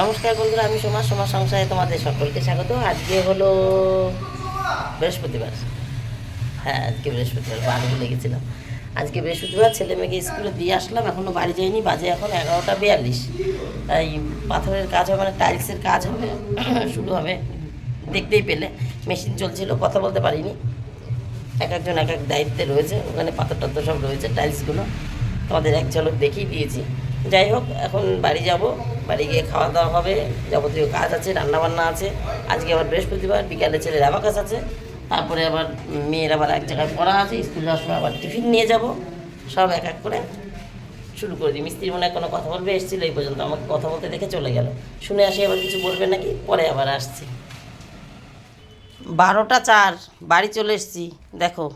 নমস্কার বন্ধুরা, আমি সমাজ সমাজ সংসারে তোমাদের সকলকে স্বাগত। আজকে হলো বৃহস্পতিবার। হ্যাঁ আজকে বৃহস্পতিবার, বারো লেগেছিলাম আজকে বৃহস্পতিবার, ছেলে মেয়েকে স্কুলে দিয়ে আসলাম এখনও বাড়ি যাইনি, বাজে এখন এগারোটা বিয়াল্লিশ। তাই পাথরের কাজ হবে মানে টাইলসের কাজ হবে, শুরু হবে, দেখতেই পেলে। মেশিন চলছিল, কথা বলতে পারিনি। এক একজন এক এক দায়িত্বে রয়েছে, ওখানে পাথর টাথর সব রয়েছে, টাইলসগুলো। তোমাদের এক ঝলক দেখিয়ে দিয়েছি। যাই হোক, এখন বাড়ি যাব। বাড়ি গিয়ে খাওয়া দাওয়া হবে। যাবতীয় কাজ আছে, রান্নাবান্না আছে। আজকে আবার বৃহস্পতিবার, বিকালে ছেলের অ্যাবাকাস আছে। তারপরে আবার মেয়ের আবার এক জায়গায় পড়া আছে, স্কুল যাওয়ার সময় আবার টিফিন নিয়ে যাব। সব এক এক করে শুরু করে দিই। মিস্ত্রি মনে কোনো কথা বলবে, এসেছিল এই পর্যন্ত আমাকে কথা বলতে দেখে চলে গেল। শুনে আসি আবার কিছু বলবে নাকি? পরে আবার আসছি। বারোটা চার, বাড়ি চলে এসেছি। দেখো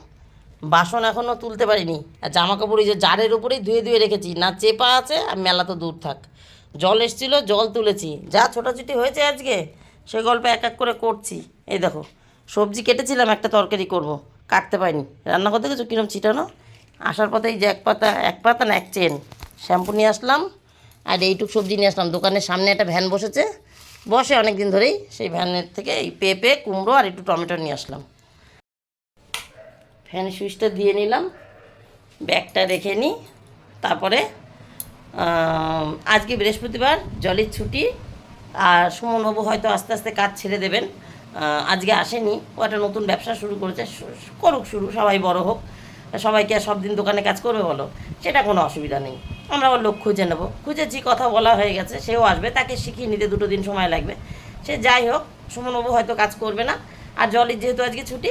বাসন এখনও তুলতে পারিনি। আর জামা কাপড় যে জারের উপরেই ধুয়ে ধুয়ে রেখেছি, না চেপা আছে আর মেলা তো দূর থাক। জল এসেছিল, জল তুলেছি। যা ছোটাছুটি হয়েছে আজকে, সে গল্প এক এক করে করছি। এই দেখো, সবজি কেটেছিলাম, একটা তরকারি করব। কাটতে পারিনি। রান্না করতে গেছো? কিরম ছিটানো? আসার পথে এই যে এক পাতা এক পাতা না এক চেন। শ্যাম্পু নিয়ে আসলাম, আর এইটুক সবজি নিয়ে আসলাম। দোকানের সামনে একটা ভ্যান বসেছে। বসে অনেক দিন ধরেই সেই ভ্যানের থেকে এই পেঁপে, কুমড়ো আর একটু টমেটো নিয়ে আসলাম। ফ্যান সুইচটা দিয়ে নিলাম। ব্যাগটা রেখে নিই তারপরে আজকে বৃহস্পতিবার, জলের ছুটি। আর সুমন সুমনবাবু হয়তো আস্তে আস্তে কাজ ছেড়ে দেবেন। আজকে আসেনি। ও একটা নতুন ব্যবসা শুরু করেছে। করুক শুরু, সবাই বড় হোক। সবাইকে আর সব দিন দোকানে কাজ করবে বলো? সেটা কোনো অসুবিধা নেই। আমরা আবার লোক খুঁজে নেব। খুঁজেছি, কথা বলা হয়ে গেছে। সেও আসবে। তাকে শিখিয়ে নিতে দুটো দিন সময় লাগবে। সে যাই হোক সুমনবাবু হয়তো কাজ করবে না। আর জলের যেহেতু আজকে ছুটি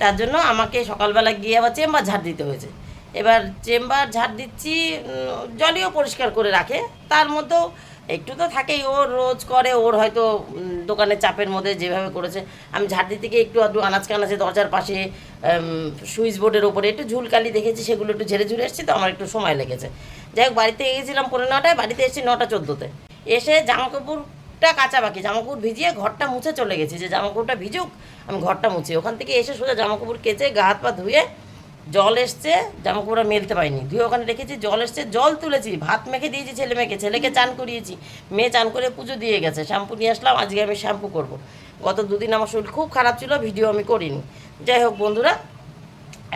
তার জন্য আমাকে সকালবেলা গিয়ে আবার চেম্বার ঝাড় দিতে হয়েছে। এবার চেম্বার ঝাড় দিচ্ছি জলিও পরিষ্কার করে রাখে। তার মধ্যেও একটু তো থাকেই ওর রোজ করে, ওর হয়তো দোকানের চাপের মধ্যে যেভাবে করেছে। আমি ঝাড় দিতে গিয়ে একটু আধটু আনাজ কানাচে দরজার পাশে সুইচ বোর্ডের ওপরে একটু ঝুলকালি দেখেছি, সেগুলো একটু ঝেড়ে ঝুড়ে এসেছি, তো আমার একটু সময় লেগেছে। যাই হোক, বাড়িতে গেছিলাম পনেরো নটায়, বাড়িতে এসেছি নটা চোদ্দোতে। এসে জামা কাপড়টা কাঁচা বাকি জামা কাপড় ভিজিয়ে ঘরটা মুছে চলে গেছি। যে জামা কাপড়টা ভিজুক, আমি ঘরটা মুছি। ওখান থেকে এসে সোজা জামা কাপড় কেচে গা হাত পা ধুয়ে জল এসছে জামা কাপড় মেলতে পারিনি। ধুয়ে ওখানে রেখেছি, জল এসছে, জল তুলেছি, ভাত মেখে দিয়েছি ছেলে মেয়েকে। ছেলেকে চান করিয়েছি, মেয়ে চান করে পুজো দিয়ে গেছে। শ্যাম্পু নিয়ে আসলাম, আজকে আমি শ্যাম্পু করব। গত দুদিন আমার শরীর খুব খারাপ ছিল, ভিডিও আমি করিনি। যাই হোক বন্ধুরা,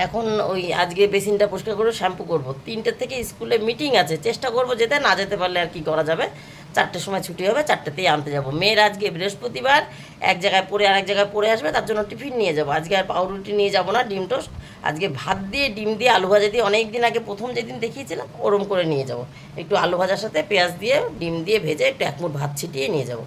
এখন ওই আজকে বেসিনটা পরিষ্কার করে শ্যাম্পু করব। তিনটের থেকে স্কুলে মিটিং আছে, চেষ্টা করব যেতে, না যেতে পারলে আর কি করা যাবে। চারটের সময় ছুটি হবে, চারটেতেই আনতে যাব। মেয়ের আজকে বৃহস্পতিবার, এক জায়গায় পড়ে আরেক জায়গায় পড়ে আসবে, তার জন্য টিফিন নিয়ে যাব। আজকে আর পাউরুটি নিয়ে যাব না, ডিম টোস্ট। আজকে ভাত দিয়ে, ডিম দিয়ে আলু ভাজা দিয়ে অনেক দিন আগে প্রথম যেদিন দেখিয়েছিলাম, ওরম করে নিয়ে যাব। একটু আলু ভাজার সাথে পেঁয়াজ দিয়ে, ডিম দিয়ে ভেজে একটু এক মুঠ ভাত ছিটিয়ে নিয়ে যাব।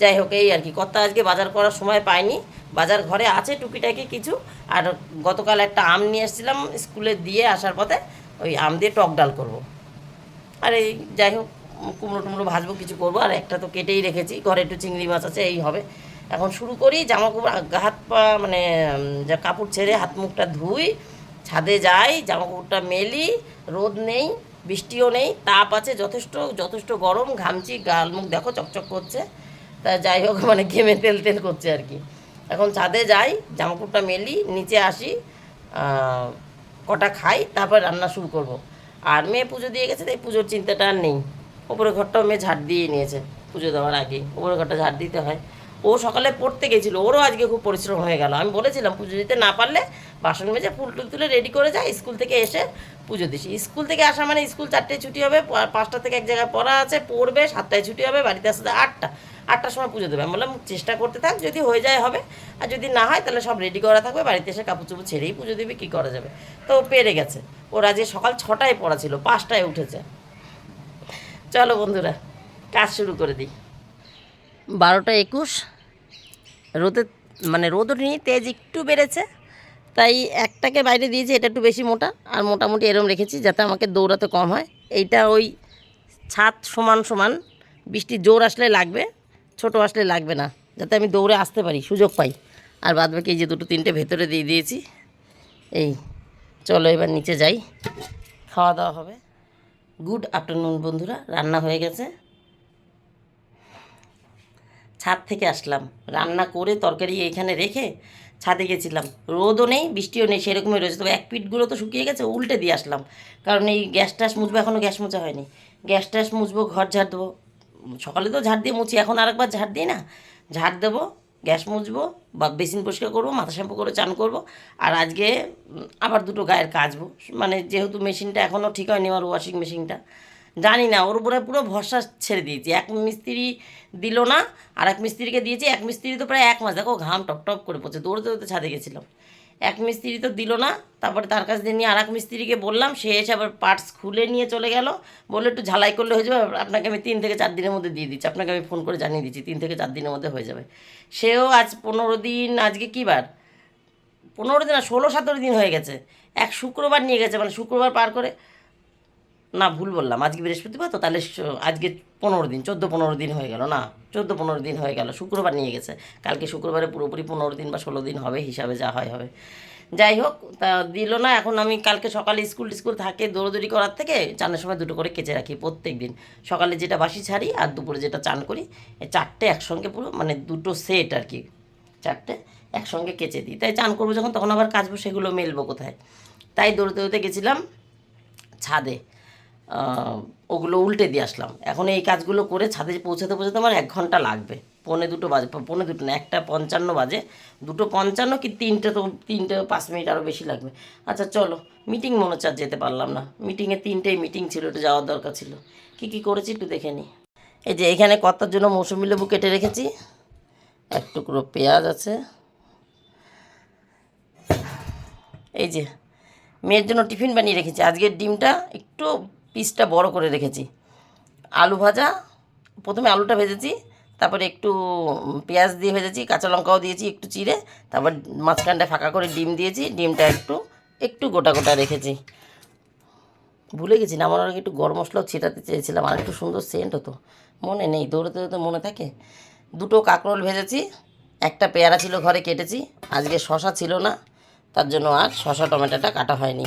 যাই হোক, এই আর কি। কর্তা আজকে বাজার করার সময় পাইনি বাজার ঘরে আছে টুকিটাকি কিছু। আর গতকাল একটা আম নিয়ে এসেছিলাম স্কুলে দিয়ে আসার পথে, ওই আম দিয়ে টক ডাল করব। আর এই, যাই হোক কুমড়ো টুমড়ো ভাজবো, কিছু করব। আর একটা তো কেটেই রেখেছি। ঘরে একটু চিংড়ি মাছ আছে, এই হবে। এখন শুরু করি জামা কাপড় হাত পা মানে যা কাপড় ছেড়ে হাত মুখটা ধুই, ছাদে যাই জামা কাপড়টা মেলি, রোদ নেই, বৃষ্টিও নেই, তাপ আছে, যথেষ্ট যথেষ্ট গরম, ঘামছি, গাল মুখ দেখো চকচক করছে। তা যাই হোক মানে ঘেমে তেল তেল করছে আর কি। এখন ছাদে যাই জামা কাপড়টা মেলি, নিচে আসি কটা খাই, তারপর রান্না শুরু করব। আর মেয়ে পুজো দিয়ে গেছে, তাই পুজোর চিন্তাটা আর নেই। ওপরে ঘরটাও মেয়ে ঝাড় দিয়ে নিয়েছে পুজো দেওয়ার আগে। ওপরে ঘরটা ঝাড় দিতে হয়। ও সকালে পড়তে গেছিল, ওরও আজকে খুব পরিশ্রম হয়ে গেল। আমি বলেছিলাম, পুজো দিতে না পারলে বাসন মেজে ফুল টুল তুলে রেডি করে যায় স্কুল থেকে এসে পুজো দিস। স্কুল থেকে আসা মানে স্কুল চারটে ছুটি হবে পাঁচটা থেকে এক জায়গায় পড়া আছে, পড়বে, সাতটায় ছুটি হবে, বাড়িতে আসতে আটটা। আটটার সময় পুজো দেবে। আমি বললাম, চেষ্টা করতে থাক, যদি হয়ে যায় হবে। আর যদি না হয়, তাহলে সব রেডি করা থাকবে, বাড়িতে এসে কাপড় চুপড় ছেড়েই পুজো দিবি, কী করা যাবে? তো পেরে গেছে। ওর আজকে সকাল ছটায় পড়া ছিল, পাঁচটায় উঠেছে। চলো বন্ধুরা, কাজ শুরু করে দিই। বারোটা একুশ, রোদে মানে রোদ ওঠেনি তেজ একটু বেড়েছে, তাই একটাকে বাইরে দিয়েছি, এটা একটু বেশি মোটা, আর মোটামুটি এরম রেখেছি যাতে আমাকে দৌড়াতে কম হয়। এইটা ওই ছাদ সমান সমান, বৃষ্টি জোর আসলে লাগবে, ছোট আসলে লাগবে না, যাতে আমি দৌড়ে আসতে পারি, সুযোগ পাই। আর বাদ বাকি এই যে দুটো তিনটে ভেতরে দিয়ে দিয়েছি, এই, চলো এবার নিচে যাই, খাওয়া দাওয়া হবে। গুড আফটারনুন, বন্ধুরা। রান্না হয়ে গেছে। ছাদ থেকে আসলাম। রান্না করে তরকারি এখানে রেখে ছাদে গেছিলাম। রোদও নেই, বৃষ্টিও নেই, সেরকমই রয়েছে। তবে এক পিঠগুলো তো শুকিয়ে গেছে, উল্টে দিয়ে আসলাম। কারণ এই গ্যাস ট্যাস মুছবো এখনও গ্যাস মোছা হয়নি। গ্যাস ট্যাস মুছবো, ঘর ঝাড় দেবো। সকালে তো ঝাড় দিয়ে মুছি, এখন আরেকবার ঝাড় দিই না? ঝাড় দেবো গ্যাস মুছবো বা বেসিন পরিষ্কার করব, মাথা শ্যাম্পু করে চান করব, আর আজকে আবার দুটো গায়ের কাচবো। মানে যেহেতু মেশিনটা এখনও ঠিক হয়নি আমার ওয়াশিং মেশিনটা জানি না, ওর উপরে পুরো ভরসা ছেড়ে দিয়েছি। এক মিস্ত্রি দিল না, আর এক মিস্ত্রিকে দিয়েছি, এক মিস্ত্রি তো প্রায় এক মাস। দেখো ঘাম টপ টপ করে পড়ছে, দৌড়তে দৌড়তে ছাদে গেছিলাম। এক মিস্ত্রি তো দিল না, তারপরে তার কাছ দিয়ে নিয়ে আর এক মিস্ত্রিকে বললাম, সে এসে আবার পার্টস খুলে নিয়ে চলে গেল। বলল একটু ঝালাই করলে হয়ে যাবে আপনাকে আমি তিন থেকে চার দিনের মধ্যে দিয়ে দিচ্ছি, আপনাকে আমি ফোন করে জানিয়ে দিচ্ছি, তিন থেকে চার দিনের মধ্যে হয়ে যাবে। সেও আজ পনেরো দিন, আজকে কী বার? পনেরো দিন না, ষোলো সতেরো দিন হয়ে গেছে। এক শুক্রবার নিয়ে গেছে মানে শুক্রবার পার করে না, ভুল বললাম। আজকে বৃহস্পতিবার, তো তাহলে আজকে পনেরো দিন, চোদ্দ পনেরো দিন হয়ে গেল না? চোদ্দ পনেরো দিন হয়ে গেল, শুক্রবার নিয়ে গেছে। কালকে শুক্রবারে পুরোপুরি পনেরো দিন বা ষোলো দিন হবে, হিসাবে যা হয় হবে। যাই হোক, তা দিল না, এখন আমি কালকে সকালে স্কুল স্কুল থাকে দৌড়দৌড়ি করার থেকে চানের সময় দুটো করে কেচে রাখি প্রত্যেক দিন। সকালে যেটা বাসি ছাড়ি আর দুপুরে যেটা চান করি, এই চারটে একসঙ্গে পুরো মানে দুটো সেট আর কি, চারটে একসঙ্গে কেচে দিই। তাই চান করব যখন, তখন আবার কাচবো সেগুলো মেলবো কোথায়? তাই দৌড়তে দৌড়তে গেছিলাম ছাদে। ওগুলো উল্টে দিয়ে আসলাম। এখন এই কাজগুলো করে ছাদে পৌঁছাতে পৌঁছাতে আমার এক ঘণ্টা লাগবে। পৌনে দুটো বাজে, পৌনে দুটো না, একটা পঞ্চান্ন বাজে। দুটো পঞ্চান্ন কি তিনটে তো, তিনটে পাঁচ মিনিট আরও বেশি লাগবে। আচ্ছা চলো মিটিং মনে হচ্ছে যেতে পারলাম না। মিটিংয়ে তিনটেই মিটিং ছিল, একটু যাওয়ার দরকার ছিল। কী কী করেছি একটু দেখে নিই এই যে এখানে কর্তার জন্য মৌসুমি লেবু কেটে রেখেছি। এক টুকরো পেঁয়াজ আছে। এই যে, মেয়ের জন্য টিফিন বানিয়ে রেখেছি। আজকের ডিমটা একটু পিসটা বড় করে রেখেছি। আলু ভাজা, প্রথমে আলুটা ভেজেছি, তারপরে একটু পেঁয়াজ দিয়ে ভেজেছি, কাঁচা লঙ্কাও দিয়েছি, একটু চিড়ে, তারপর মাঝখানটা ফাঁকা করে ডিম দিয়েছি, ডিমটা একটু একটু গোটা গোটা রেখেছি। ভুলে গেছি না, আমার একটু গরম মশলাও ছেটাতে চেয়েছিলাম, আর একটু সুন্দর সেন্ট হতো মনে নেই, দৌড়তে দৌড়তে মনে থাকে। দুটো কাঁকরোল ভেজেছি, একটা পেয়ারা ছিল ঘরে কেটেছি, আজকে শশা ছিল না, তার জন্য আর শশা টমেটোটা কাটা হয়নি।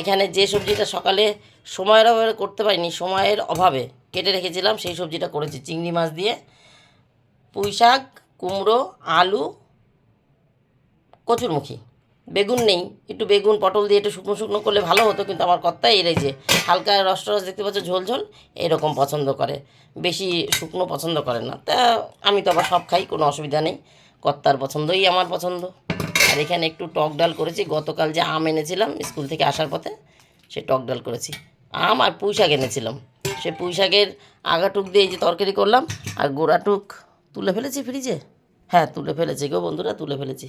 এখানে যে সবজিটা সকালে সময়ের অভাবে করতে পারিনি, সময়ের অভাবে কেটে রেখেছিলাম সেই সবজিটা করেছি। চিংড়ি মাছ দিয়ে পুঁই শাক, কুমড়ো, আলু, কচুরমুখী। বেগুন নেই, একটু বেগুন, পটল দিয়ে একটু শুকনো শুকনো করলে ভালো হতো, কিন্তু আমার কর্তা এরাই যে হালকা রস রস দেখতে পাচ্ছ, ঝোল ঝোল, এরকম পছন্দ করে। বেশি শুকনো পছন্দ করে না। তা আমি তো আবার সব খাই, কোনো অসুবিধা নেই। কর্তার পছন্দই আমার পছন্দ। আর এখানে একটু টক ডাল করেছি, গতকাল যে আম এনেছিলাম স্কুল থেকে আসার পথে সে টক ডাল করেছি। আম আর পুঁই শাক এনেছিলাম। সে পুঁই শাকের আগাটুক দিয়ে যে তরকারি করলাম, আর গোড়াটুক তুলে ফেলেছি ফ্রিজে? হ্যাঁ তুলে ফেলেছি গো বন্ধুরা, তুলে ফেলেছি।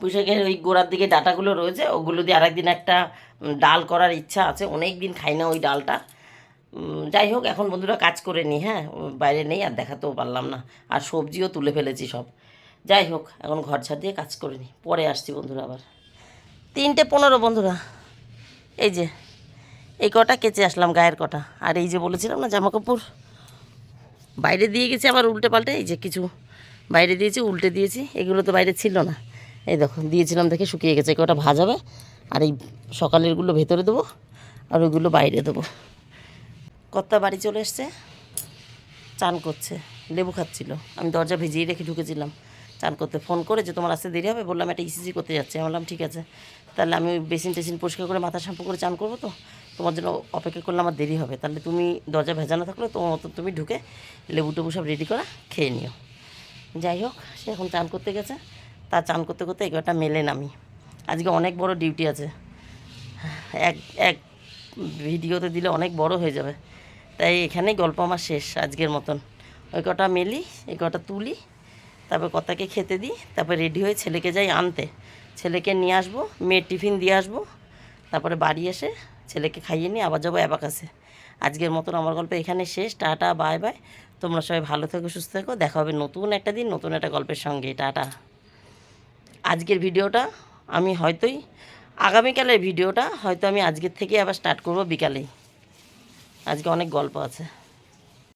পুঁইশাকের ওই গোড়ার দিকে ডাটাগুলো রয়েছে, ওগুলো দিয়ে আরেকদিন একটা ডাল করার ইচ্ছা আছে। অনেক দিন খাই না ওই ডালটা। যাই হোক, এখন বন্ধুরা কাজ করে নিই হ্যাঁ বাইরে নেই, আর দেখাতেও পারলাম না। আর সবজিও তুলে ফেলেছি সব। যাই হোক, এখন ঘর ছাড় দিয়ে কাজ করে নিই পরে আসছি বন্ধুরা আবার। তিনটে পনেরো বন্ধুরা। এই যে, এই কটা কেচে আসলাম, গায়ের কটা। আর এই যে বলেছিলাম না জামা কাপড় বাইরে দিয়ে গেছি, আবার উল্টে পাল্টে, এই যে কিছু বাইরে দিয়েছি, উল্টে দিয়েছি, এগুলো তো বাইরে ছিল না। এই দেখো, দিয়েছিলাম দেখে শুকিয়ে গেছে কটা ভাজাবে আর এই সকালেরগুলো ভেতরে দেবো, আর ওইগুলো বাইরে দেবো। কর্তা বাড়ি চলে এসছে, চান করছে, লেবু খাচ্ছিল। আমি দরজা ভিজিয়ে রেখে ঢুকেছিলাম। চান করতে, ফোন করে যে তোমার আসতে দেরি হবে, বললাম একটা ইসিজি করতে যাচ্ছে। আমি বললাম, ঠিক আছে। তাহলে আমি ওই বেসিন টেসিন পরিষ্কার করে মাথা শ্যাম্পু করে চান করব তো? তোমার জন্য অপেক্ষা করলে আমার দেরি হবে। তাহলে তুমি দরজা ভেজানো থাকলে তোমার মতো তুমি ঢুকে লেবু টেবু সব রেডি করা খেয়ে নিও। যাই হোক, সে এখন চান করতে গেছে। তা চান করতে করতে এগারোটা মেলে নামি আজকে অনেক বড় ডিউটি আছে। এক এক ভিডিওতে দিলে অনেক বড় হয়ে যাবে। তাই এখানেই গল্প আমার শেষ আজকের মতন। ওই কটা মেলি, এই কটা তুলি তারপর কটাকে খেতে দিই, তারপর রেডি হয়ে ছেলেকে যাই আনতে। ছেলেকে নিয়ে আসব, মেয়ের টিফিন দিয়ে আসব। তারপরে বাড়ি এসে ছেলেকে খাইয়ে নিয়ে আবার যাব অ্যাবাকাসে। আজকের মতন আমার গল্প এখানে শেষ, টাটা, বাই বাই। তোমরা সবাই ভালো থেকো, সুস্থ থেকো। দেখা হবে নতুন একটা দিন, নতুন একটা গল্পের সঙ্গে। টাটা। আজকের ভিডিওটা আমি হয়তোই, আগামীকালের ভিডিওটা হয়তো আমি আজকের থেকে আবার স্টার্ট করব বিকালেই। আজকে অনেক গল্প আছে।